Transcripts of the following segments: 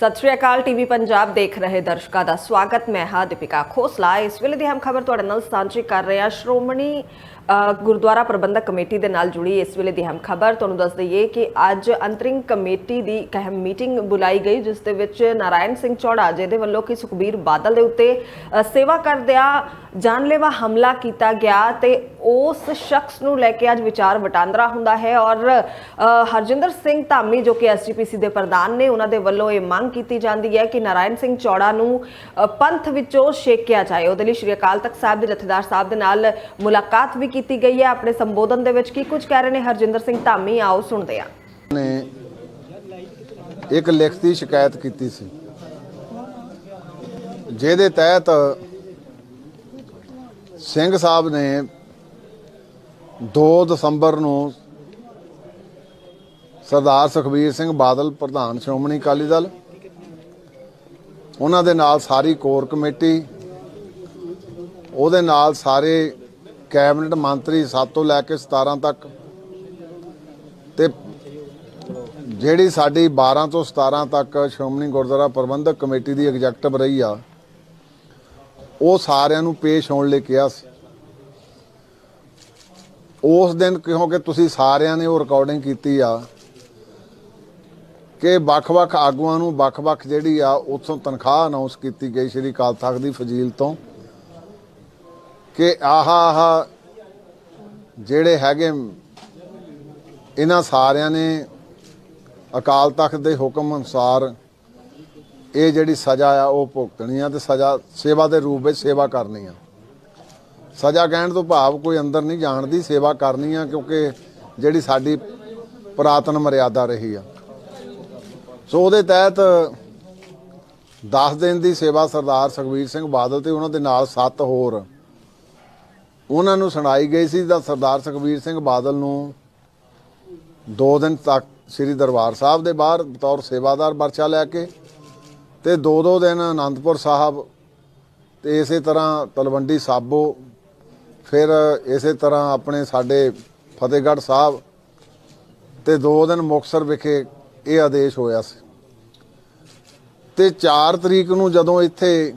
ਸਤਿ ਸ਼੍ਰੀ ਅਕਾਲ, ਟੀਵੀ ਪੰਜਾਬ ਦੇਖ ਰਹੇ ਦਰਸ਼ਕਾਂ ਦਾ ਸਵਾਗਤ। ਮੈਂ ਹਾਂ ਦੀਪਿਕਾ ਖੋਸਲਾ। ਇਸ ਵੇਲੇ ਦੀ ਹਮ ਖਬਰ ਤੁਹਾਡੇ ਨਾਲ ਸਾਂਝੀ ਕਰ ਰਹੇ ਹਾਂ। ਸ਼੍ਰੋਮਣੀ ਗੁਰਦੁਆਰਾ ਪ੍ਰਬੰਧਕ ਕਮੇਟੀ ਦੇ ਨਾਲ ਜੁੜੀ ਇਸ ਵੇਲੇ ਦੀ ਹਮ ਖਬਰ। ਤੁਹਾਨੂੰ ਦੱਸ ਦਈਏ ਕਿ ਅੱਜ ਅੰਤਰਿੰਗ ਕਮੇਟੀ ਦੀ ਇੱਕ ਅਹਿਮ ਮੀਟਿੰਗ ਬੁਲਾਈ ਗਈ, ਜਿਸ ਦੇ ਵਿੱਚ ਨਾਰਾਇਣ ਸਿੰਘ ਚੌੜਾ, ਜਿਹਦੇ ਵੱਲੋਂ ਕਿ ਸੁਖਬੀਰ ਬਾਦਲ ਦੇ ਉੱਤੇ ਸੇਵਾ ਕਰਦਿਆਂ ਜਾਨਲੇਵਾ ਹਮਲਾ ਕੀਤਾ ਗਿਆ ਤੇ ਉਸ ਸ਼ਖਸ ਨੂੰ ਲੈ ਕੇ ਅੱਜ ਵਿਚਾਰ ਵਟਾਂਦਰਾ ਹੁੰਦਾ ਹੈ। ਔਰ ਹਰਜਿੰਦਰ ਸਿੰਘ ਧਾਮੀ, ਜੋ ਕਿ ਐਸਜੀਪੀਸੀ ਦੇ ਪ੍ਰਧਾਨ ਨੇ, ਉਹਨਾਂ ਦੇ ਵੱਲੋਂ ਇਹ ਮੰਗ ਕੀਤੀ ਜਾਂਦੀ ਹੈ ਕਿ ਨਾਰਾਇਣ ਸਿੰਘ ਚੌੜਾ ਨੂੰ ਪੰਥ ਵਿੱਚੋਂ ਛੇਕਿਆ ਜਾਏ। ਉਹਦੇ ਲਈ ਸ਼੍ਰੀ ਅਕਾਲ ਤਖਤ ਸਾਹਿਬ ਦੇ ਜਥੇਦਾਰ ਸਾਹਿਬ ਦੇ ਨਾਲ ਮੁਲਾਕਾਤ ਵੀ ਕੀਤੀ ਗਈ ਹੈ। ਆਪਣੇ ਸੰਬੋਧਨ ਦੇ ਵਿੱਚ ਕੀ ਕੁਝ ਕਹਿ ਰਹੇ ਨੇ ਹਰਜਿੰਦਰ ਸਿੰਘ ਧਾਮੀ? ਆਓ ਸੁਣਦੇ ਹਾਂ। ਨੇ ਇੱਕ ਲਿਖਤੀ ਸ਼ਿਕਾਇਤ ਕੀਤੀ ਸੀ। ਜਿਹਦੇ ਤਹਿਤ ਸਿੰਘ ਸਾਹਿਬ ਨੇ 2 ਦਸੰਬਰ ਨੂੰ ਸਰਦਾਰ ਸੁਖਬੀਰ ਸਿੰਘ ਬਾਦਲ, ਪ੍ਰਧਾਨ ਸ਼੍ਰੋਮਣੀ ਅਕਾਲੀ ਦਲ ਉਹਨਾਂ ਦੇ ਨਾਲ ਸਾਰੀ ਕੋਰ ਕਮੇਟੀ, ਉਹਦੇ ਨਾਲ ਸਾਰੇ ਕੈਬਨਿਟ ਮੰਤਰੀ 7 ਤੋਂ ਲੈ ਕੇ 17 ਤੱਕ, ਤੇ ਜਿਹੜੀ ਸਾਡੀ 12 ਤੋਂ 17 ਤੱਕ ਸ਼੍ਰੋਮਣੀ ਗੁਰਦੁਆਰਾ ਪ੍ਰਬੰਧਕ ਕਮੇਟੀ ਦੀ ਐਗਜ਼ੈਕਟਿਵ ਰਹੀ ਆ, ਉਹ ਸਾਰਿਆਂ ਨੂੰ ਪੇਸ਼ ਹੋਣ ਲਈ ਕਿਹਾ ਸੀ। ਉਸ ਦਿਨ ਕਿਉਂਕਿ ਤੁਸੀਂ ਸਾਰਿਆਂ ਨੇ ਉਹ ਰਿਕਾਰਡਿੰਗ ਕੀਤੀ ਆ ਕਿ ਵੱਖ-ਵੱਖ ਆਗੂਆਂ ਨੂੰ ਵੱਖ-ਵੱਖ ਜਿਹੜੀ ਆ ਉਥੋਂ ਤਨਖਾਹ ਅਨਾਉਂਸ ਕੀਤੀ ਗਈ ਸ਼੍ਰੀ ਅਕਾਲ ਤਖਤ ਦੀ ਫਜ਼ੀਲ ਤੋਂ ਕਿ ਆਹਾ ਆਹਾ ਜਿਹੜੇ ਹੈਗੇ ਇਹਨਾਂ ਸਾਰਿਆਂ ਨੇ ਅਕਾਲ ਤਖਤ ਦੇ ਹੁਕਮ ਅਨੁਸਾਰ ਇਹ ਜਿਹੜੀ ਸਜ਼ਾ ਆ ਉਹ ਭੁਗਤਣੀ ਆ ਤੇ ਸਜ਼ਾ, ਸੇਵਾ ਦੇ ਰੂਪ ਵਿੱਚ ਸੇਵਾ ਕਰਨੀ ਆ। ਸਜ਼ਾ ਕਹਿਣ ਤੋਂ ਭਾਵ ਕੋਈ ਅੰਦਰ ਨਹੀਂ ਜਾਣ ਦੀ ਸੇਵਾ ਕਰਨੀ ਆ ਕਿਉਂਕਿ ਜਿਹੜੀ ਸਾਡੀ ਪੁਰਾਤਨ ਮਰਿਆਦਾ ਰਹੀ ਆ। ਸੋ ਉਹਦੇ ਤਹਿਤ 10 ਦਿਨ ਦੀ ਸੇਵਾ ਸਰਦਾਰ ਸੁਖਬੀਰ ਸਿੰਘ ਬਾਦਲ ਤੇ ਉਹਨਾਂ ਦੇ ਨਾਲ 7 ਹੋਰ। ਉਹਨਾਂ ਨੂੰ ਸੁਣਾਈ ਗਈ ਸੀ ਤਾਂ ਸਰਦਾਰ ਸੁਖਬੀਰ ਸਿੰਘ ਬਾਦਲ ਨੂੰ 2 ਦਿਨ ਤੱਕ ਸ੍ਰੀ ਦਰਬਾਰ ਸਾਹਿਬ ਦੇ ਬਾਹਰ ਬਤੌਰ ਸੇਵਾਦਾਰ ਵਰਚਾ ਲੈ ਕੇ ਤੇ ਦੋ ਦੋ ਦਿਨ ਆਨੰਦਪੁਰ ਸਾਹਿਬ ਤੇ ਇਸੇ ਤਰ੍ਹਾਂ ਤਲਵੰਡੀ ਸਾਬੋ, ਫਿਰ ਇਸੇ ਤਰ੍ਹਾਂ ਆਪਣੇ ਸਾਡੇ ਫਤਿਹਗੜ੍ਹ ਸਾਹਿਬ ਤੇ ਦੋ ਦਿਨ ਮੁਕਤਸਰ ਵਿਖੇ ਇਹ ਆਦੇਸ਼ ਹੋਇਆ ਸੀ। ਤੇ 4 ਤਰੀਕ ਨੂੰ ਜਦੋਂ ਇੱਥੇ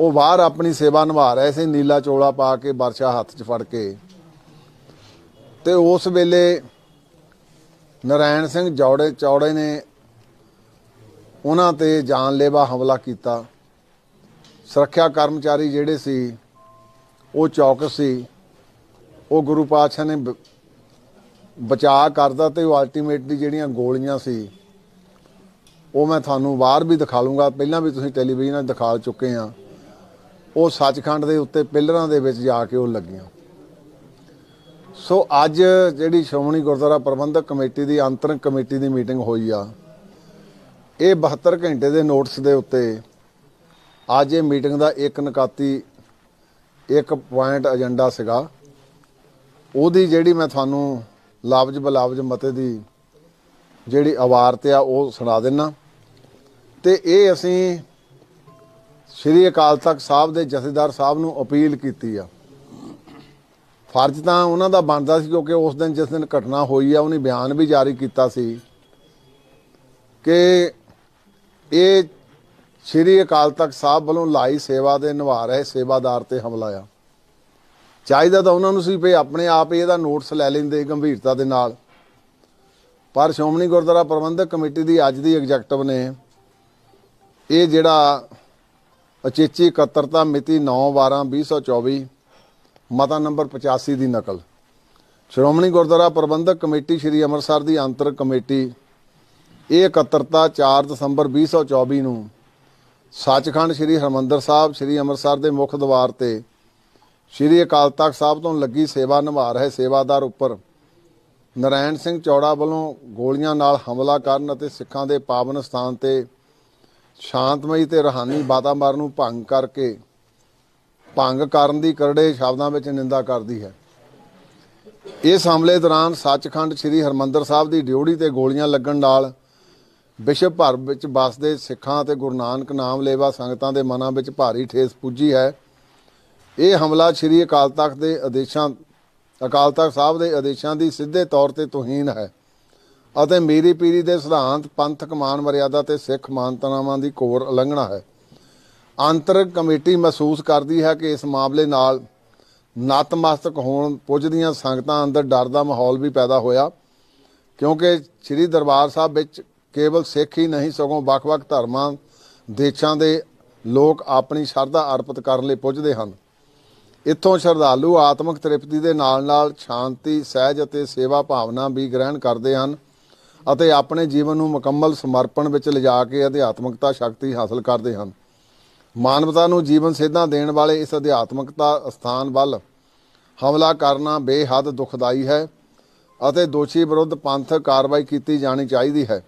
ਉਹ ਬਾਹਰ ਆਪਣੀ ਸੇਵਾ ਨਿਭਾ ਰਹੇ ਸੀ, ਨੀਲਾ ਚੋਲਾ ਪਾ ਕੇ ਵਰਸ਼ਾ ਹੱਥ 'ਚ ਫੜ ਕੇ। ਤੇ ਉਸ ਵੇਲੇ ਨਰਾਇਣ ਸਿੰਘ ਜੌੜੇ ਚੌੜੇ ਨੇ ਉਹਨਾਂ ਤੇ ਜਾਨਲੇਵਾ ਹਮਲਾ ਕੀਤਾ। ਸੁਰੱਖਿਆ ਕਰਮਚਾਰੀ ਜਿਹੜੇ ਸੀ, ਉਹ ਚੌਕਸ ਸੀ। ਉਹ ਗੁਰੂ ਪਾਤਸ਼ਾਹ ਨੇ ਬ- ਬਚਾਅ ਕਰਦਾ ਤੇ ਉਹ ਅਲਟੀਮੇਟਲੀ ਜਿਹੜੀਆਂ ਗੋਲੀਆਂ ਸੀ, ਉਹ ਮੈਂ ਤੁਹਾਨੂੰ ਬਾਹਰ ਵੀ ਦਿਖਾ ਲੂੰਗਾ ਪਹਿਲਾਂ ਵੀ ਤੁਸੀਂ ਟੈਲੀਵਿਜ਼ਨ 'ਤੇ ਦਿਖਾ ਚੁੱਕੇ ਆ। ਉਹ ਸੱਚਖੰਡ ਦੇ ਉੱਤੇ ਪਿਲਰਾਂ ਦੇ ਵਿੱਚ ਜਾ ਕੇ ਉਹ ਲੱਗੀਆਂ। ਸੋ ਅੱਜ ਜਿਹੜੀ ਸ਼੍ਰੋਮਣੀ ਗੁਰਦੁਆਰਾ ਪ੍ਰਬੰਧਕ ਕਮੇਟੀ ਦੀ ਅੰਤਰਿਮ ਕਮੇਟੀ ਦੀ ਮੀਟਿੰਗ ਹੋਈ ਆ, ਇਹ 72 ਘੰਟੇ ਦੇ ਨੋਟਿਸ ਦੇ ਉੱਤੇ ਅੱਜ ਇਹ ਮੀਟਿੰਗ ਦਾ ਇੱਕ ਨਕਾਤੀ, ਇੱਕ ਪੁਆਇੰਟ ਏਜੰਡਾ ਸੀਗਾ। ਉਹਦੀ ਜਿਹੜੀ ਮੈਂ ਤੁਹਾਨੂੰ ਲਫ਼ਜ਼ ਬਲਾਬਜ਼ ਮਤੇ ਦੀ ਜਿਹੜੀ ਆਵਾਰਤ ਆ ਉਹ ਸੁਣਾ ਦਿੰਨਾ। ਤੇ ਇਹ ਅਸੀਂ ਸ਼੍ਰੀ ਅਕਾਲ ਤਖਤ ਸਾਹਿਬ ਦੇ ਜਥੇਦਾਰ ਸਾਹਿਬ ਨੂੰ ਅਪੀਲ ਕੀਤੀ ਆ। ਫਰਜ਼ ਤਾਂ ਉਹਨਾਂ ਦਾ ਬਣਦਾ ਸੀ ਕਿਉਂਕਿ ਉਸ ਦਿਨ ਜਿਸ ਦਿਨ ਘਟਨਾ ਹੋਈ ਆ, ਉਹਨੇ ਬਿਆਨ ਵੀ ਜਾਰੀ ਕੀਤਾ ਸੀ ਕਿ ਇਹ ਸ਼੍ਰੀ ਅਕਾਲ ਤਖਤ ਸਾਹਿਬ ਵੱਲੋਂ ਲਾਈ ਸੇਵਾ ਦੇ ਨਿਭਾ ਰਹੇ ਸੇਵਾਦਾਰ ਤੇ ਹਮਲਾ ਆ। ਚਾਹੀਦਾ ਤਾਂ ਉਹਨਾਂ ਨੂੰ ਸੀ ਵੀ ਆਪਣੇ ਆਪ ਹੀ ਇਹਦਾ ਨੋਟਿਸ ਲੈ ਲੈਂਦੇ ਗੰਭੀਰਤਾ ਦੇ ਨਾਲ। ਪਰ ਸ਼੍ਰੋਮਣੀ ਗੁਰਦੁਆਰਾ ਪ੍ਰਬੰਧਕ ਕਮੇਟੀ ਦੀ ਅੱਜ ਦੀ ਐਗਜ਼ੈਕਟਿਵ ਨੇ ਇਹ ਜਿਹੜਾ ਅਚੇਚੀ ਇਕੱਤਰਤਾ ਮਿਤੀ 9/12/2024 ਮਤਾ ਨੰਬਰ 85 ਦੀ ਨਕਲ। ਸ਼੍ਰੋਮਣੀ ਗੁਰਦੁਆਰਾ ਪ੍ਰਬੰਧਕ ਕਮੇਟੀ ਸ੍ਰੀ ਅੰਮ੍ਰਿਤਸਰ ਦੀ ਅੰਤਰ ਕਮੇਟੀ ਇਹ ਇਕੱਤਰਤਾ 4 ਦਸੰਬਰ 2024 ਨੂੰ ਸੱਚਖੰਡ ਸ੍ਰੀ ਹਰਮੰਦਰ ਸਾਹਿਬ, ਸ੍ਰੀ ਅੰਮ੍ਰਿਤਸਰ ਦੇ ਮੁੱਖ ਦਵਾਰ ਤੇ ਸ੍ਰੀ ਅਕਾਲ ਤਖਤ ਸਾਹਿਬ ਤੋਂ ਲੱਗੀ ਸੇਵਾ ਨਿਭਾ ਰਹੇ ਸੇਵਾਦਾਰ ਉੱਪਰ ਨਰਾਇਣ ਸਿੰਘ ਚੌੜਾ ਵੱਲੋਂ ਗੋਲੀਆਂ ਨਾਲ ਹਮਲਾ ਕਰਨ ਅਤੇ ਸਿੱਖਾਂ ਦੇ ਪਾਵਨ ਸਥਾਨ ਤੇ ਸ਼ਾਂਤਮਈ ਤੇ ਰਹਾਨੀ ਵਾਤਾਵਰਨ ਨੂੰ ਭੰਗ ਕਰਕੇ ਭੰਗ ਕਰਨ ਦੀ ਕਰੜੇ ਸ਼ਬਦਾਂ ਵਿੱਚ ਨਿੰਦਾ ਕਰਦੀ ਹੈ। ਇਸ ਹਮਲੇ ਦੌਰਾਨ ਸੱਚਖੰਡ ਸ੍ਰੀ ਹਰਮੰਦਰ ਸਾਹਿਬ ਦੀ ਡਿਊਟੀ ਤੇ ਗੋਲੀਆਂ ਲੱਗਣ ਨਾਲ ਵਿਸ਼ਵ ਭਰ ਵਿੱਚ ਵਸਦੇ ਸਿੱਖਾਂ ਅਤੇ ਗੁਰੂ ਨਾਨਕ ਨਾਮ ਲੇਵਾ ਸੰਗਤਾਂ ਦੇ ਮਨਾਂ ਵਿੱਚ ਭਾਰੀ ਠੇਸ ਪੁੱਜੀ ਹੈ। ਇਹ ਹਮਲਾ ਸ੍ਰੀ ਅਕਾਲ ਤਖਤ ਦੇ ਆਦੇਸ਼ਾਂ, ਅਕਾਲ ਤਖਤ ਸਾਹਿਬ ਦੇ ਆਦੇਸ਼ਾਂ ਦੀ ਸਿੱਧੇ ਤੌਰ ਤੇ ਤੋਹੀਨ ਹੈ ਅਤੇ ਮੀਰੀ ਪੀਰੀ ਦੇ ਸਿਧਾਂਤ ਪੰਥਕ ਮਾਨ ਮਰਿਆਦਾ ਤੇ ਸਿੱਖ ਮਾਨਤਾਵਾਂ ਦੀ ਕੋਰ ਉਲੰਘਣਾ ਹੈ। ਆਂਤਰਿਕ ਕਮੇਟੀ ਮਹਿਸੂਸ ਕਰਦੀ ਹੈ ਕਿ ਇਸ ਮਾਮਲੇ ਨਾਲ ਨਤਮਸਤਕ ਹੋਣ ਪੁੱਜਦੀਆਂ ਸੰਗਤਾਂ ਅੰਦਰ ਡਰ ਦਾ ਮਾਹੌਲ ਵੀ ਪੈਦਾ ਹੋਇਆ, ਕਿਉਂਕਿ ਸ੍ਰੀ ਦਰਬਾਰ ਸਾਹਿਬ ਵਿੱਚ ਕੇਵਲ ਸਿੱਖ ਹੀ ਨਹੀਂ, ਸਗੋਂ ਵੱਖ-ਵੱਖ ਧਰਮਾਂ, ਦੇਸ਼ਾਂ ਦੇ ਲੋਕ ਆਪਣੀ ਸ਼ਰਧਾ ਅਰਪਿਤ ਕਰਨ ਲਈ ਪੁੱਜਦੇ ਹਨ। ਇੱਥੋਂ ਸ਼ਰਧਾਲੂ ਆਤਮਿਕ ਤ੍ਰਿਪਤੀ ਦੇ ਨਾਲ-ਨਾਲ ਸ਼ਾਂਤੀ, ਸਹਿਜ ਅਤੇ ਸੇਵਾ ਭਾਵਨਾ ਵੀ ਗ੍ਰਹਿਣ ਕਰਦੇ ਹਨ ਅਤੇ ਆਪਣੇ ਜੀਵਨ ਨੂੰ ਮੁਕੰਮਲ ਸਮਰਪਣ ਵਿੱਚ ਲਿਜਾ ਕੇ ਅਧਿਆਤਮਿਕਤਾ ਸ਼ਕਤੀ ਹਾਸਲ ਕਰਦੇ ਹਨ। ਮਾਨਵਤਾ ਨੂੰ ਜੀਵਨ ਸੇਧਾਂ ਦੇਣ ਵਾਲੇ ਇਸ ਅਧਿਆਤਮਿਕਤਾ ਸਥਾਨ ਵੱਲ ਹਮਲਾ ਕਰਨਾ ਬੇਹੱਦ ਦੁਖਦਾਈ ਹੈ ਅਤੇ ਦੋਸ਼ੀ ਵਿਰੁੱਧ ਪੰਥਕ ਕਾਰਵਾਈ ਕੀਤੀ ਜਾਣੀ ਚਾਹੀਦੀ ਹੈ।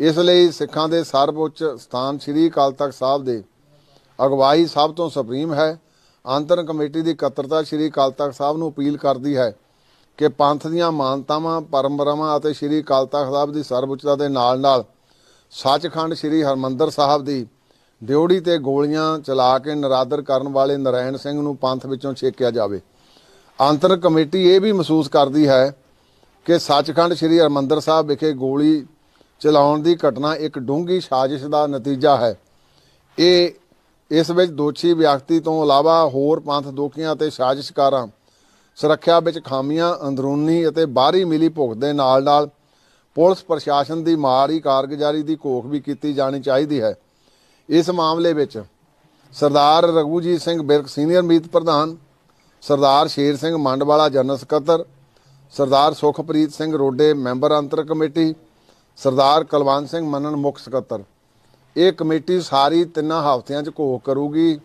ਇਸ ਲਈ ਸਿੱਖਾਂ ਦੇ ਸਰਵਉੱਚ ਸਥਾਨ ਸ੍ਰੀ ਅਕਾਲ ਤਖਤ ਸਾਹਿਬ ਦੇ ਅਗਵਾਈ ਸਭ ਤੋਂ ਸੁਪਰੀਮ ਹੈ। ਆਂਤਰ ਕਮੇਟੀ ਦੀ ਇਕੱਤਰਤਾ ਸ੍ਰੀ ਅਕਾਲ ਤਖਤ ਸਾਹਿਬ ਨੂੰ ਅਪੀਲ ਕਰਦੀ ਹੈ ਕਿ ਪੰਥ ਦੀਆਂ ਮਾਨਤਾਵਾਂ, ਪਰੰਪਰਾਵਾਂ ਅਤੇ ਸ੍ਰੀ ਅਕਾਲ ਤਖਤ ਸਾਹਿਬ ਦੀ ਸਰਵਉੱਚਤਾ ਦੇ ਨਾਲ-ਨਾਲ ਸੱਚਖੰਡ ਸ੍ਰੀ ਹਰਮੰਦਰ ਸਾਹਿਬ ਦੀ ਡਿਉੜੀ ਤੇ ਗੋਲੀਆਂ ਚਲਾ ਕੇ ਨਰਾਦਰ ਕਰਨ ਵਾਲੇ ਨਰਾਇਣ ਸਿੰਘ ਨੂੰ ਪੰਥ ਵਿੱਚੋਂ ਛੇਕਿਆ ਜਾਵੇ। ਆਂਤਰ ਕਮੇਟੀ ਇਹ ਵੀ ਮਹਿਸੂਸ ਕਰਦੀ ਹੈ ਕਿ ਸੱਚਖੰਡ ਸ੍ਰੀ ਹਰਮੰਦਰ ਸਾਹਿਬ ਵਿਖੇ ਗੋਲੀ ਚਲਾਉਣ ਦੀ ਘਟਨਾ ਇੱਕ ਡੂੰਘੀ ਸਾਜ਼ਿਸ਼ ਦਾ ਨਤੀਜਾ ਹੈ। ਇਹ ਇਸ ਵਿੱਚ ਦੋਸ਼ੀ ਵਿਅਕਤੀ ਤੋਂ ਇਲਾਵਾ ਹੋਰ ਪੰਥ ਦੋਖੀਆਂ ਅਤੇ ਸਾਜ਼ਿਸ਼ਕਾਰਾਂ, ਸੁਰੱਖਿਆ ਵਿੱਚ ਖਾਮੀਆਂ, ਅੰਦਰੂਨੀ ਅਤੇ ਬਾਹਰੀ ਮਿਲੀ ਭੁਗਤ ਦੇ ਨਾਲ-ਨਾਲ ਪੁਲਿਸ ਪ੍ਰਸ਼ਾਸਨ ਦੀ ਮਾੜੀ ਕਾਰਗੁਜ਼ਾਰੀ ਦੀ ਘੋਖ ਵੀ ਕੀਤੀ ਜਾਣੀ ਚਾਹੀਦੀ ਹੈ। ਇਸ ਮਾਮਲੇ ਵਿੱਚ ਸਰਦਾਰ ਰਘੂਜੀਤ ਸਿੰਘ ਬਿਰਕ ਸੀਨੀਅਰ ਮੀਤ ਪ੍ਰਧਾਨ, ਸਰਦਾਰ ਸ਼ੇਰ ਸਿੰਘ ਮੰਡਵਾਲਾ ਜਨਰਲ ਸਕੱਤਰ, ਸਰਦਾਰ ਸੁਖਪ੍ਰੀਤ ਸਿੰਘ ਰੋਡੇ ਮੈਂਬਰ ਅੰਤਰ ਕਮੇਟੀ, ਸਰਦਾਰ ਕੁਲਵੰਤ ਸਿੰਘ ਮੰਨਣ ਮੁੱਖ ਸਕੱਤਰ। ਇਹ ਕਮੇਟੀ ਸਾਰੀ ਤਿੰਨਾਂ ਹਫ਼ਤਿਆਂ 'ਚ ਘੋਖ ਕਰੂਗੀ।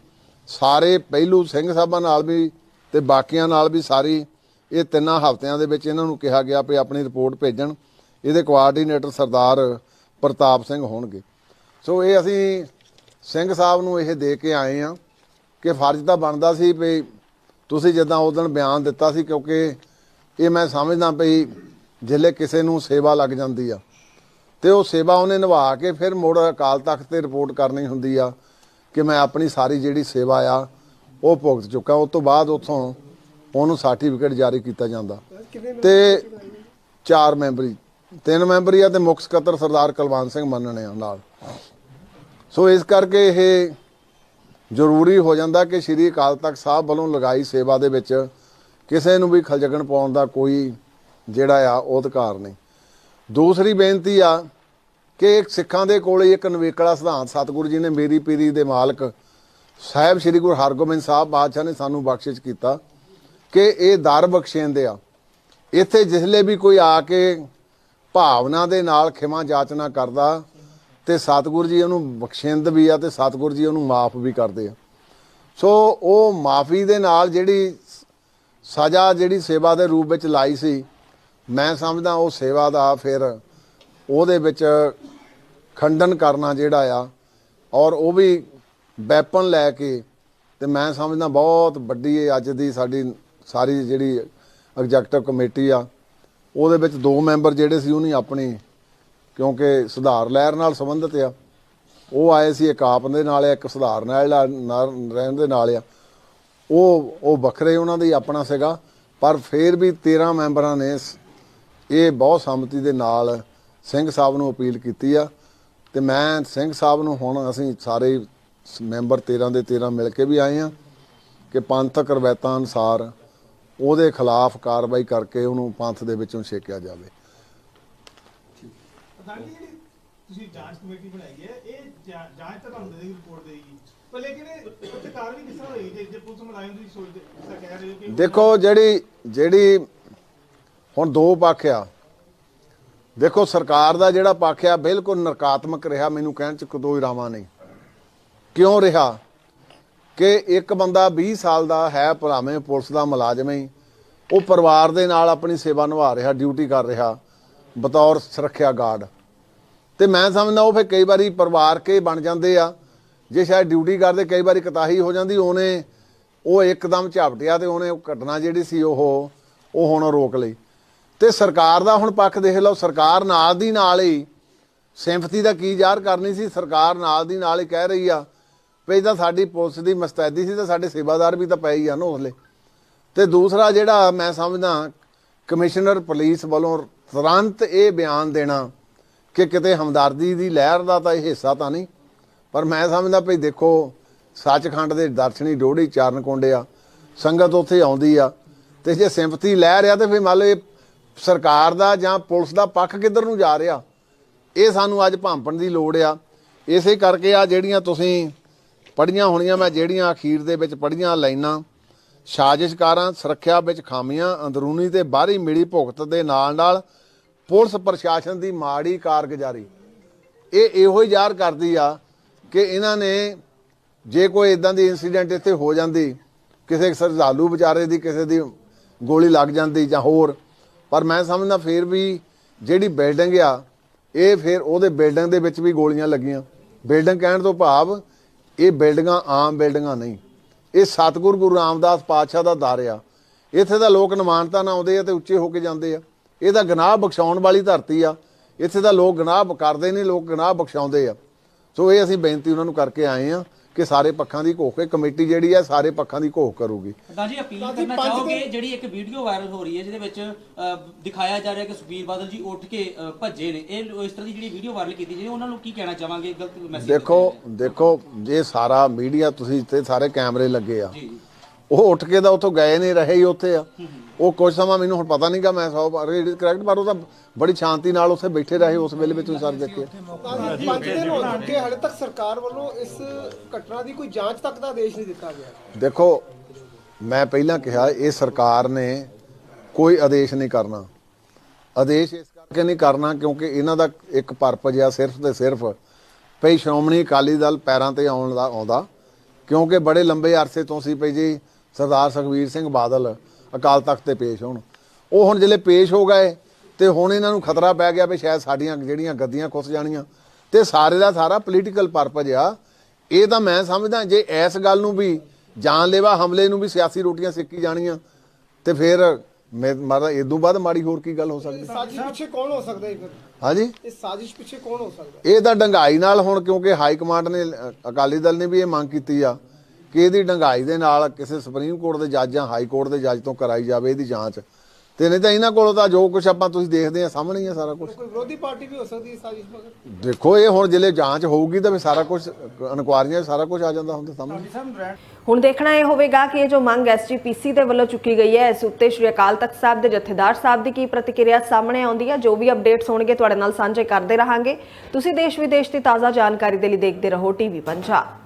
ਸਾਰੇ ਪਹਿਲੂ ਸਿੰਘ ਸਾਹਿਬਾਂ ਨਾਲ ਵੀ ਤੇ ਬਾਕੀਆਂ ਨਾਲ ਵੀ ਸਾਰੀ ਇਹ ਤਿੰਨਾਂ ਹਫ਼ਤਿਆਂ ਦੇ ਵਿੱਚ ਇਹਨਾਂ ਨੂੰ ਕਿਹਾ ਗਿਆ ਵੀ ਆਪਣੀ ਰਿਪੋਰਟ ਭੇਜਣ। ਇਹਦੇ ਕੋਆਰਡੀਨੇਟਰ ਸਰਦਾਰ ਪ੍ਰਤਾਪ ਸਿੰਘ ਹੋਣਗੇ। ਸੋ ਇਹ ਅਸੀਂ ਸਿੰਘ ਸਾਹਿਬ ਨੂੰ ਇਹ ਦੇ ਕੇ ਆਏ ਆ ਕਿ ਫਰਜ਼ ਤਾਂ ਬਣਦਾ ਸੀ ਵੀ ਤੁਸੀਂ ਜਿੱਦਾਂ ਉਸ ਦਿਨ ਬਿਆਨ ਦਿੱਤਾ ਸੀ ਕਿਉਂਕਿ ਇਹ ਮੈਂ ਸਮਝਦਾ ਪਈ ਜਿੱਲੇ ਕਿਸੇ ਨੂੰ ਸੇਵਾ ਲੱਗ ਜਾਂਦੀ ਆ। ਤੇ ਉਹ ਸੇਵਾ ਉਹਨੇ ਨਿਭਾ ਕੇ ਫਿਰ ਮੁੜ ਅਕਾਲ ਤਖਤ ਤੇ ਰਿਪੋਰਟ ਕਰਨੀ ਹੁੰਦੀ ਆ ਕਿ ਮੈਂ ਆਪਣੀ ਸਾਰੀ ਜਿਹੜੀ ਸੇਵਾ ਆ ਉਹ ਭੁਗਤ ਚੁੱਕਾ। ਉਸ ਤੋਂ ਬਾਅਦ ਉਥੋਂ ਉਹਨੂੰ ਸਰਟੀਫਿਕੇਟ ਜਾਰੀ ਕੀਤਾ ਜਾਂਦਾ। ਤੇ ਚਾਰ ਮੈਂਬਰੀ। ਤਿੰਨ ਮੈਂਬਰੀ ਆ ਤੇ ਮੁੱਖ ਸਕੱਤਰ ਸਰਦਾਰ ਕੁਲਵੰਤ ਸਿੰਘ ਮੰਨਣੇ ਆ ਨਾਲ। ਸੋ ਇਸ ਕਰਕੇ ਇਹ ਜ਼ਰੂਰੀ ਹੋ ਜਾਂਦਾ ਕਿ ਸ਼੍ਰੀ ਅਕਾਲ ਤਖਤ ਸਾਹਿਬ ਵੱਲੋਂ ਲਗਾਈ ਸੇਵਾ ਦੇ ਵਿੱਚ ਕਿਸੇ ਨੂੰ ਵੀ ਖਲਜਗਣ ਪਾਉਣ ਦਾ ਕੋਈ ਜਿਹੜਾ ਆ ਉਹ ਅਧਿਕਾਰ ਨਹੀਂ। ਦੂਸਰੀ ਬੇਨਤੀ ਆ ਕਿ ਇੱਕ ਸਿੱਖਾਂ ਦੇ ਕੋਲੇ ਇੱਕ ਨਵੇਕਲਾ ਸਿਧਾਂਤ, ਸਤਿਗੁਰੂ ਜੀ ਨੇ ਮੇਰੀ ਪੀਰੀ ਦੇ ਮਾਲਕ ਸਾਹਿਬ ਸ੍ਰੀ ਗੁਰੂ ਹਰਗੋਬਿੰਦ ਸਾਹਿਬ ਬਾਦਸ਼ਾਹ ਨੇ ਸਾਨੂੰ ਬਖਸ਼ਿਸ਼ ਕੀਤਾ ਕਿ ਇਹ ਦਰ ਬਖਸ਼ੇਂਦੇ ਆ। ਇੱਥੇ ਜਿਸਲੇ ਵੀ ਕੋਈ ਆ ਕੇ ਭਾਵਨਾ ਦੇ ਨਾਲ ਖਿਮਾ ਜਾਚਨਾ ਕਰਦਾ ਤੇ ਸਤਿਗੁਰੂ ਜੀ ਉਹਨੂੰ ਬਖਸ਼ਿੰਦ ਵੀ ਆ ਤੇ ਸਤਿਗੁਰੂ ਜੀ ਉਹਨੂੰ ਮਾਫ ਵੀ ਕਰਦੇ ਆ। ਸੋ ਉਹ ਮਾਫੀ ਦੇ ਨਾਲ ਜਿਹੜੀ ਸਜ਼ਾ, ਜਿਹੜੀ ਸੇਵਾ ਦੇ ਰੂਪ ਵਿੱਚ ਲਾਈ ਸੀ ਮੈਂ ਸਮਝਦਾ ਉਹ ਸੇਵਾ ਦਾ ਫਿਰ ਉਹਦੇ ਵਿੱਚ ਖੰਡਨ ਕਰਨਾ ਜਿਹੜਾ ਆ, ਔਰ ਉਹ ਵੀ ਵੈਪਨ ਲੈ ਕੇ, ਤੇ ਮੈਂ ਸਮਝਦਾ ਬਹੁਤ ਵੱਡੀ ਅੱਜ ਦੀ ਸਾਡੀ ਸਾਰੀ ਜਿਹੜੀ ਐਗਜ਼ੈਕਟਿਵ ਕਮੇਟੀ ਆ, ਉਹਦੇ ਵਿੱਚ ਦੋ ਮੈਂਬਰ ਜਿਹੜੇ ਸੀ ਉਹਨੇ ਆਪਣੀ, ਕਿਉਂਕਿ ਸੁਧਾਰ ਲਹਿਰ ਨਾਲ ਸੰਬੰਧਿਤ ਆ। ਉਹ ਆਏ ਸੀ ਇੱਕ ਆਪ ਦੇ ਨਾਲ ਆ ਇੱਕ ਸੁਧਾਰ ਨਾਲ ਨਾਲ ਰਹਿਣ ਦੇ ਨਾਲ ਆ। ਉਹ ਉਹ ਵੱਖਰੇ ਉਹਨਾਂ ਦਾ ਹੀ ਆਪਣਾ ਸੀਗਾ, ਪਰ ਫਿਰ ਵੀ 13 ਮੈਂਬਰਾਂ ਨੇ ਸ- ਇਹ ਬਹੁਤ ਸੰਮਤੀ ਦੇ ਨਾਲ ਸਿੰਘ ਸਾਹਿਬ ਨੂੰ ਅਪੀਲ ਕੀਤੀ ਆ। ਤੇ ਮੈਂ ਸਿੰਘ ਸਾਹਿਬ ਨੂੰ ਹੁਣ ਅਸੀਂ ਸਾਰੇ ਮੈਂਬਰ 13 ਦੇ 13 ਮਿਲ ਕੇ ਵੀ ਆਏ ਆ ਕਿ ਪੰਥਕ ਰਵਾਇਤਾਂ ਅਨੁਸਾਰ ਉਹਦੇ ਖਿਲਾਫ ਕਾਰਵਾਈ ਕਰਕੇ ਉਹਨੂੰ ਪੰਥ ਦੇ ਵਿੱਚੋਂ ਛੇਕਿਆ ਜਾਵੇ। ਪ੍ਰਧਾਨ ਜੀ ਜਿਹੜੀ ਤੁਸੀਂ ਜਾਂਚ ਕਮੇਟੀ ਬਣਾਈ ਹੈ ਇਹ ਜਾਂ- ਜਾਂਚ ਤਾਂ ਤੁਹਾਨੂੰ ਦੇਗੀ ਰਿਪੋਰਟ ਦੇਗੀ ਪਰ ਲੇਕਿਨ ਇਹ ਉੱਥੇ ਕਾਰਵਾਈ ਕਿਸ ਤਰ੍ਹਾਂ ਹੋਈ ਜੇ ਜੇ ਪੁਲਿਸ ਮੁਲਾਜ਼ਮ ਤੁਸੀਂ ਸੋਚਦੇ ਜਿਸ ਤਰ੍ਹਾਂ ਕਹਿ ਰਹੇ ਹੋ ਕਿ ਦੇਖੋ ਜਿਹੜੀ ਜਿਹੜੀ ਹੁਣ ਦੋ ਪੱਖ ਆ। ਦੇਖੋ, ਸਰਕਾਰ ਦਾ ਜਿਹੜਾ ਪੱਖ ਆ, ਬਿਲਕੁਲ ਨਕਾਰਾਤਮਕ ਰਿਹਾ, ਮੈਨੂੰ ਕਹਿਣ ਚ ਕੋਈ ਰਾਮਾ ਨਹੀਂ। ਕਿਉਂ ਰਿਹਾ? ਕਿ ਇੱਕ ਬੰਦਾ 20 ਸਾਲ ਦਾ ਹੈ, ਭਰਾਵੇਂ ਪੁਲਿਸ ਦਾ ਮੁਲਾਜ਼ਮ ਹੀ। ਉਹ ਪਰਿਵਾਰ ਦੇ ਨਾਲ ਆਪਣੀ ਸੇਵਾ ਨਿਭਾ ਰਿਹਾ, ਡਿਊਟੀ ਕਰ ਰਿਹਾ, ਬਤੌਰ ਸੁਰੱਖਿਆ ਗਾਰਡ। ਤੇ ਮੈਂ ਸਮਝਦਾ ਉਹ ਫਿਰ ਕਈ ਵਾਰੀ ਪਰਿਵਾਰ ਕੇ ਬਣ ਜਾਂਦੇ ਆ। ਜੇ ਸ਼ਾਇਦ ਡਿਊਟੀ ਕਰਦੇ, ਕਈ ਵਾਰੀ ਕਤਾਹੀ ਹੋ ਜਾਂਦੀ, ਉਹਨੇ ਉਹ ਇੱਕਦਮ ਝਾਪਟਿਆ ਤੇ ਉਹਨੇ ਉਹ ਘਟਨਾ ਜਿਹੜੀ ਸੀ ਉਹ ਉਹ ਹੁਣ ਰੋਕ ਲਈ। ਤੇ ਸਰਕਾਰ ਦਾ ਹੁਣ ਪੱਖ ਦੇਖ ਲਓ, ਸਰਕਾਰ ਨਾਲ ਦੀ ਨਾਲ ਹੀ ਸਿੰਪਥੀ ਦਾ ਕੀ ਜ਼ਾਹਰ ਕਰਨੀ ਸੀ? ਸਰਕਾਰ ਨਾਲ ਦੀ ਨਾਲ ਹੀ ਕਹਿ ਰਹੀ ਆ ਵੀ ਤਾਂ ਸਾਡੀ ਪੁਲਿਸ ਦੀ ਮਸਤੈਦੀ ਸੀ ਤਾਂ ਸਾਡੇ ਸੇਵਾਦਾਰ ਵੀ ਤਾਂ ਪਏ ਹੀ ਆ ਨਾ ਉਸਲੇ। ਤੇ ਦੂਸਰਾ ਜਿਹੜਾ ਮੈਂ ਸਮਝਦਾ, ਕਮਿਸ਼ਨਰ ਪੁਲਿਸ ਵੱਲੋਂ ਤੁਰੰਤ ਇਹ ਬਿਆਨ ਦੇਣਾ ਕਿ ਕਿਤੇ ਹਮਦਰਦੀ ਦੀ ਲਹਿਰ ਦਾ ਤਾਂ ਇਹ ਹਿੱਸਾ ਤਾਂ ਨਹੀਂ, ਪਰ ਮੈਂ ਸਮਝਦਾ ਭਈ ਦੇਖੋ, ਸੱਚਖੰਡ ਦੇ ਦਰਸ਼ਨੀ ਡੋੜੀ ਚਾਰਨ ਕੋਂਡੇ ਆ, ਸੰਗਤ ਉੱਥੇ ਆਉਂਦੀ ਆ ਤੇ ਜੇ ਸਿੰਪਥੀ ਲਹਿਰ ਆ ਤੇ ਫਿਰ ਮੰਨ ਲਓ ਇਹ ਸਰਕਾਰ ਦਾ ਜਾਂ ਪੁਲਿਸ ਦਾ ਪੱਖ ਕਿੱਧਰ ਨੂੰ ਜਾ ਰਿਹਾ? ਇਹ ਸਾਨੂੰ ਅੱਜ ਭਾਂਪਣ ਦੀ ਲੋੜ ਆ। ਇਸੇ ਕਰਕੇ ਆ ਜਿਹੜੀਆਂ ਤੁਸੀਂ ਪੜੀਆਂ ਹੋਣੀਆਂ, ਮੈਂ ਜਿਹੜੀਆਂ ਅਖੀਰ ਦੇ ਵਿੱਚ ਪੜੀਆਂ ਲਾਈਨਾਂ, ਸਾਜ਼ਿਸ਼ਕਾਰਾਂ, ਸੁਰੱਖਿਆ ਵਿੱਚ ਖਾਮੀਆਂ, ਅੰਦਰੂਨੀ ਤੇ ਬਾਹਰੀ ਮਿਲੀ ਭੁਗਤ ਦੇ ਨਾਲ ਨਾਲ ਪੁਲਿਸ ਪ੍ਰਸ਼ਾਸਨ ਦੀ ਮਾੜੀ ਕਾਰਗੁਜ਼ਾਰੀ। ਇਹ ਇਹੋ ਹੀ ਜ਼ਾਹਰ ਕਰਦੀ ਆ ਕਿ ਇਹਨਾਂ ਨੇ ਜੇ ਕੋਈ ਇਦਾਂ ਦੀ ਇਨਸੀਡੈਂਟ ਇੱਥੇ ਹੋ ਜਾਂਦੀ, ਕਿਸੇ ਸਰਦਾਲੂ ਵਿਚਾਰੇ ਦੀ, ਕਿਸੇ ਦੀ ਗੋਲੀ ਲੱਗ ਜਾਂਦੀ ਜਾਂ ਹੋਰ ਪਰ ਮੈਂ ਸਮਝਦਾ ਫੇਰ ਵੀ ਜਿਹੜੀ ਬਿਲਡਿੰਗ ਆ, ਇਹ ਫਿਰ ਉਹਦੇ ਬਿਲਡਿੰਗ ਦੇ ਵਿੱਚ ਵੀ ਗੋਲੀਆਂ ਲੱਗੀਆਂ। ਬਿਲਡਿੰਗ ਕਹਿਣ ਤੋਂ ਭਾਵ ਇਹ ਬਿਲਡਿੰਗਾਂ ਆਮ ਬਿਲਡਿੰਗਾਂ ਨਹੀਂ। ਇਹ ਸਤਿਗੁਰੂ ਗੁਰੂ ਰਾਮਦਾਸ ਪਾਤਸ਼ਾਹ ਦਾ ਦਰ ਆ। ਇੱਥੇ ਦਾ ਲੋਕ ਨਿਮਾਨਤਾ ਨਾਲ ਆਉਂਦੇ ਆ ਤੇ ਉੱਚੇ ਹੋ ਕੇ ਜਾਂਦੇ ਆ। ਇਹ ਤਾਂ ਗੁਨਾਹ ਬਖਸ਼ਾਉਣ ਵਾਲੀ ਧਰਤੀ ਆ। ਇੱਥੇ ਦਾ ਲੋਕ ਗੁਨਾਹ ਕਰਦੇ ਨਹੀਂ ਲੋਕ ਗੁਨਾਹ ਬਖਸ਼ਾਉਂਦੇ ਆ। ਸੋ ਇਹ ਅਸੀਂ ਬੇਨਤੀ ਉਹਨਾਂ ਨੂੰ ਕਰਕੇ ਆਏ ਆ ਕਿ ਸਾਰੇ ਪੱਖਾਂ ਦੀ ਘੋਖ ਕਮੇਟੀ ਜਿਹੜੀ ਆ ਸਾਰੇ ਪੱਖਾਂ ਦੀ ਘੋਖ ਕਰੂਗੀ। ਪ੍ਰਧਾਨ ਜੀ ਅਪੀਲ ਕਰਨਾ ਚਾਹੋਗੇ ਜਿਹੜੀ ਇੱਕ ਵੀਡੀਓ ਵਾਇਰਲ ਹੋ ਰਹੀ ਹੈ ਜਿਹਦੇ ਵਿੱਚ ਦਿਖਾਇਆ ਜਾ ਰਿਹਾ ਕਿ ਸੁਖਬੀਰ ਬਾਦਲ ਜੀ ਉੱਠ ਕੇ ਭੱਜੇ ਨੇ। ਇਹ ਇਸ ਤਰ੍ਹਾਂ ਦੀ ਜਿਹੜੀ ਵੀਡੀਓ ਵਾਇਰਲ ਕੀਤੀ ਜੀ ਉਹਨਾਂ ਨੂੰ ਕੀ ਕਹਿਣਾ ਚਾਹਾਂਗੇ? ਗਲਤ ਮੈਸੇਜ ਦੇਖੋ ਦੇਖੋ ਜੇ ਸਾਰਾ ਮੀਡੀਆ ਤੁਸੀਂ ਤੇ ਸਾਰੇ ਕੈਮਰੇ ਲੱਗੇ ਆ ਉਹ ਉੱਠ ਕੇ ਤਾਂ ਉੱਥੋਂ ਗਏ ਨਹੀਂ ਰਹੇ ਹੀ ਉੱਥੇ ਆ। ਉਹ ਕੁਝ ਸਮਾਂ ਮੈਨੂੰ ਹੁਣ ਪਤਾ ਨਹੀਂਗਾ ਮੈਂ ਸੌ ਕਰੈਕਟ ਪਰ ਉਹ ਤਾਂ ਬੜੀ ਸ਼ਾਂਤੀ ਨਾਲ ਉੱਥੇ ਬੈਠੇ ਰਹੇ ਉਸ ਵੇਲੇ ਵਿੱਚ ਸਾਰੇ ਦੇਖੇ ਪੰਜ ਦਿਨ ਹੋ ਚੁੱਕੇ ਹਾਲੇ ਤੱਕ ਸਰਕਾਰ ਵੱਲੋਂ ਇਸ ਘਟਨਾ ਦੀ ਕੋਈ ਜਾਂਚ ਤੱਕ ਦਾ ਆਦੇਸ਼ ਨਹੀਂ ਦਿੱਤਾ ਗਿਆ। ਦੇਖੋ ਮੈਂ ਪਹਿਲਾਂ ਕਿਹਾ ਇਹ ਸਰਕਾਰ ਨੇ ਕੋਈ ਆਦੇਸ਼ ਨਹੀਂ ਕਰਨਾ। ਆਦੇਸ਼ ਇਸ ਕਰਕੇ ਨਹੀਂ ਕਰਨਾ ਕਿਉਂਕਿ ਇਹਨਾਂ ਦਾ ਇੱਕ ਪਰਪਸ ਆ ਸਿਰਫ ਤੇ ਸਿਰਫ ਭਈ ਸ਼੍ਰੋਮਣੀ ਅਕਾਲੀ ਦਲ ਪੈਰਾਂ ਤੇ ਆਉਣ ਦਾ ਆਉਂਦਾ। ਕਿਉਂਕਿ ਬੜੇ ਲੰਬੇ ਅਰਸੇ ਤੋਂ ਸੀ ਭਈ ਜੀ ਸਰਦਾਰ ਸੁਖਬੀਰ ਸਿੰਘ ਬਾਦਲ ਅਕਾਲ ਤਖਤ ਤੇ ਪੇਸ਼ ਹੋਣ। ਉਹ ਹੁਣ ਜਿਹੜੇ ਪੇਸ਼ ਹੋ ਗਏ ਤੇ ਹੁਣ ਇਹਨਾਂ ਨੂੰ ਖਤਰਾ ਪੈ ਗਿਆ ਵੀ ਸ਼ਾਇਦ ਸਾਡੀਆਂ ਜਿਹੜੀਆਂ ਗੱਦੀਆਂ ਖੁੱਸ ਜਾਣੀਆਂ। ਤੇ ਸਾਰੇ ਦਾ ਸਾਰਾ ਪੋਲੀਟੀਕਲ ਪਰਪਸ ਆ। ਇਹ ਤਾਂ ਮੈਂ ਸਮਝਦਾ ਜੇ ਇਸ ਗੱਲ ਨੂੰ ਵੀ ਜਾਨਲੇਵਾ ਹਮਲੇ ਨੂੰ ਵੀ ਸਿਆਸੀ ਰੋਟੀਆਂ ਸਿੱਕੀ ਜਾਣੀਆਂ ਤੇ ਫਿਰ ਮੈਂ ਮਾਰਾ ਇਦੋਂ ਬਾਅਦ ਮਾੜੀ ਹੋਰ ਕੀ ਗੱਲ ਹੋ ਸਕਦੀ? ਸਾਜ਼ਿਸ਼ ਪਿੱਛੇ ਕੌਣ ਹੋ ਸਕਦਾ ਹੈ ਫਿਰ? ਹਾਂਜੀ? ਇਸ ਸਾਜ਼ਿਸ਼ ਪਿੱਛੇ ਕੌਣ ਹੋ ਸਕਦਾ? ਇਹ ਤਾਂ ਡੰਗਾਈ ਨਾਲ ਹੁਣ ਕਿਉਂਕਿ ਹਾਈ ਕਮਾਂਡ ਨੇ ਅਕਾਲੀ ਦਲ ਨੇ ਵੀ ਇਹ ਮੰਗ ਕੀਤੀ ਆ। ਕਿ ਇਹਦੀ ਡੰਗਾਈ ਦੇ ਨਾਲ ਕਿਸੇ ਸੁਪਰੀਮ ਕੋਰਟ ਦੇ ਜੱਜ ਜਾਂ ਹਾਈ ਕੋਰਟ ਦੇ ਜੱਜ ਤੋਂ ਕਰਾਈ ਜਾਵੇ ਇਹਦੀ ਜਾਂਚ? ਤੇ ਨਹੀਂ ਤਾਂ ਇਹਨਾਂ ਕੋਲ ਤਾਂ ਜੋ ਕੁਝ ਆਪਾਂ ਤੁਸੀਂ ਦੇਖਦੇ ਆ ਸਾਹਮਣੇ ਹੀ ਆ ਸਾਰਾ ਕੁਝ ਕੋਈ ਵਿਰੋਧੀ ਪਾਰਟੀ ਵੀ ਹੋ ਸਕਦੀ ਹੈ ਸਾਜ਼ਿਸ਼ ਮਗਰ? ਦੇਖੋ ਇਹ ਹੁਣ ਜਿਲੇ ਜਾਂਚ ਹੋਊਗੀ ਤਾਂ ਫਿਰ ਸਾਰਾ ਕੁਝ ਇਨਕੁਆਰੀਆਂ ਸਾਰਾ ਕੁਝ ਆ ਜਾਂਦਾ ਹੁੰਦਾ ਸਾਹਮਣੇ। ਹੁਣ ਦੇਖਣਾ ਇਹ ਹੋਵੇਗਾ ਕਿ ਇਹ ਜੋ ਮੰਗ ਐਸਜੀਪੀਸੀ ਦੇ ਵੱਲੋਂ ਚੁੱਕੀ ਗਈ ਹੈ ਇਸ ਉੱਤੇ ਸ਼੍ਰੀ ਅਕਾਲ ਤਖਤ ਸਾਹਿਬ ਦੇ ਜਥੇਦਾਰ ਸਾਹਿਬ ਦੀ ਕੀ ਪ੍ਰਤੀਕਿਰਿਆ ਸਾਹਮਣੇ ਆਉਂਦੀ ਹੈ? ਜੋ ਵੀ ਅਪਡੇਟਸ ਹੋਣਗੇ ਤੁਹਾਡੇ ਨਾਲ ਸਾਂਝੇ ਕਰਦੇ ਰਹਾਂਗੇ। ਤੁਸੀਂ ਦੇਸ਼ ਵਿਦੇਸ਼ ਦੀ ਤਾਜ਼ਾ ਜਾਣਕਾਰੀ ਦੇ ਲਈ ਦੇਖਦੇ ਰਹੋ ਟੀਵੀ ਪੰਜਾਬ।